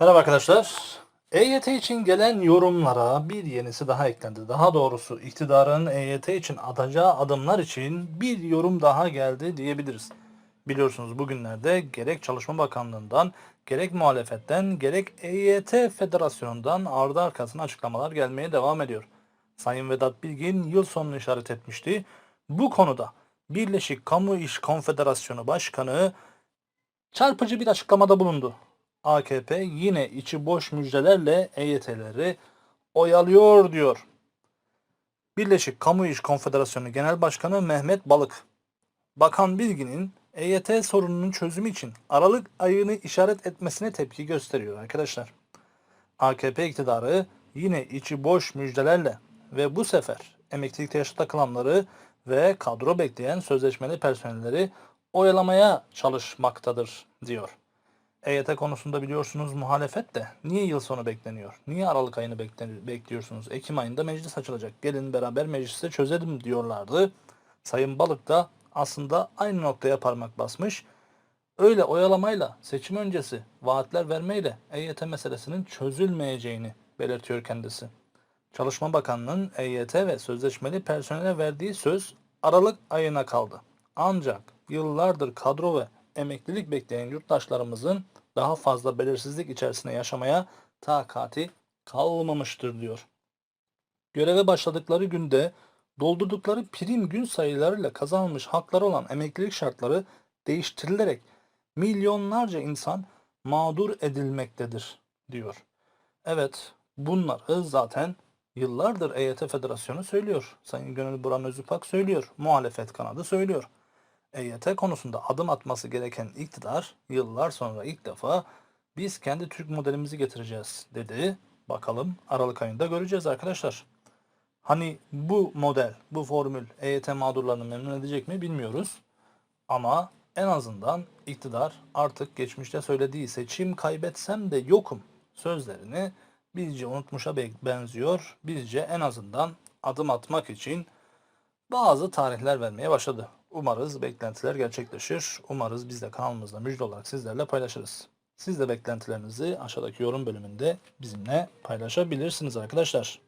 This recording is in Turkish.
Merhaba arkadaşlar. EYT için gelen yorumlara bir yenisi daha eklendi. Daha doğrusu iktidarın EYT için atacağı adımlar için bir yorum daha geldi diyebiliriz. Biliyorsunuz bugünlerde gerek Çalışma Bakanlığı'ndan, gerek muhalefetten, gerek EYT Federasyonu'ndan ardı arkasına açıklamalar gelmeye devam ediyor. Sayın Vedat Bilgin yıl sonunu işaret etmişti. Bu konuda Birleşik Kamu İş Konfederasyonu Başkanı çarpıcı bir açıklamada bulundu. AKP yine içi boş müjdelerle EYT'leri oyalıyor diyor. Birleşik Kamu İş Konfederasyonu Genel Başkanı Mehmet Balık, Bakan Bilgin'in EYT sorununun çözümü için Aralık ayını işaret etmesine tepki gösteriyor arkadaşlar. AKP iktidarı yine içi boş müjdelerle ve bu sefer emeklilikte yaşa takılanları ve kadro bekleyen sözleşmeli personelleri oyalamaya çalışmaktadır diyor. EYT konusunda biliyorsunuz muhalefet de niye yıl sonu bekleniyor? Niye Aralık ayını bekliyorsunuz? Ekim ayında meclis açılacak. Gelin beraber mecliste çözelim diyorlardı. Sayın Balık da aslında aynı noktaya parmak basmış. Öyle oyalamayla seçim öncesi vaatler vermeyle EYT meselesinin çözülmeyeceğini belirtiyor kendisi. Çalışma Bakanlığı'nın EYT ve sözleşmeli personele verdiği söz Aralık ayına kaldı. Ancak yıllardır kadro ve emeklilik bekleyen yurttaşlarımızın daha fazla belirsizlik içerisinde yaşamaya takati kalmamıştır diyor. Göreve başladıkları günde doldurdukları prim gün sayılarıyla kazanılmış hakları olan emeklilik şartları değiştirilerek milyonlarca insan mağdur edilmektedir diyor. Evet bunları zaten yıllardır EYT Federasyonu söylüyor. Sayın Gönül Buran Özüpak söylüyor. Muhalefet kanadı söylüyor. EYT konusunda adım atması gereken iktidar yıllar sonra ilk defa biz kendi Türk modelimizi getireceğiz dedi. Bakalım Aralık ayında göreceğiz arkadaşlar. Hani bu model, bu formül EYT mağdurlarını memnun edecek mi bilmiyoruz. Ama en azından iktidar artık geçmişte söylediği seçim kaybetsem de yokum sözlerini bizce unutmuşa be- benziyor. Bizce en azından adım atmak için bazı tarihler vermeye başladı. Umarız beklentiler gerçekleşir. Umarız biz de kanalımızda müjde olarak sizlerle paylaşırız. Siz de beklentilerinizi aşağıdaki yorum bölümünde bizimle paylaşabilirsiniz arkadaşlar.